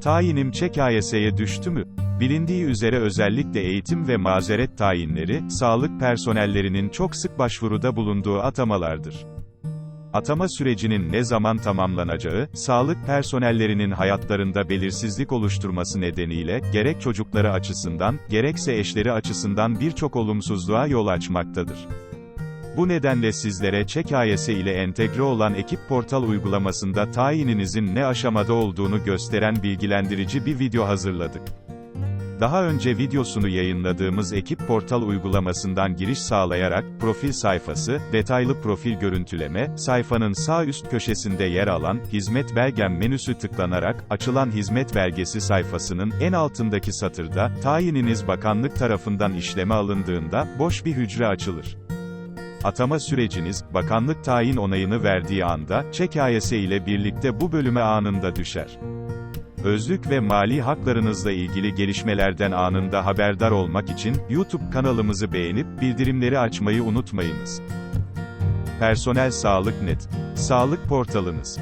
Tayinim ÇKYS'ye düştü mü? Bilindiği üzere özellikle eğitim ve mazeret tayinleri, sağlık personellerinin çok sık başvuruda bulunduğu atamalardır. Atama sürecinin ne zaman tamamlanacağı, sağlık personellerinin hayatlarında belirsizlik oluşturması nedeniyle, gerek çocukları açısından, gerekse eşleri açısından birçok olumsuzluğa yol açmaktadır. Bu nedenle sizlere ÇKYS ile entegre olan ekip portal uygulamasında tayininizin ne aşamada olduğunu gösteren bilgilendirici bir video hazırladık. Daha önce videosunu yayınladığımız ekip portal uygulamasından giriş sağlayarak, profil sayfası, detaylı profil görüntüleme, sayfanın sağ üst köşesinde yer alan, hizmet belgem menüsü tıklanarak, açılan hizmet belgesi sayfasının en altındaki satırda, tayininiz bakanlık tarafından işleme alındığında, boş bir hücre açılır. Atama süreciniz, bakanlık tayin onayını verdiği anda, ÇKYS ile birlikte bu bölüme anında düşer. Özlük ve mali haklarınızla ilgili gelişmelerden anında haberdar olmak için, YouTube kanalımızı beğenip, bildirimleri açmayı unutmayınız. Personel Sağlık Net. Sağlık portalınız.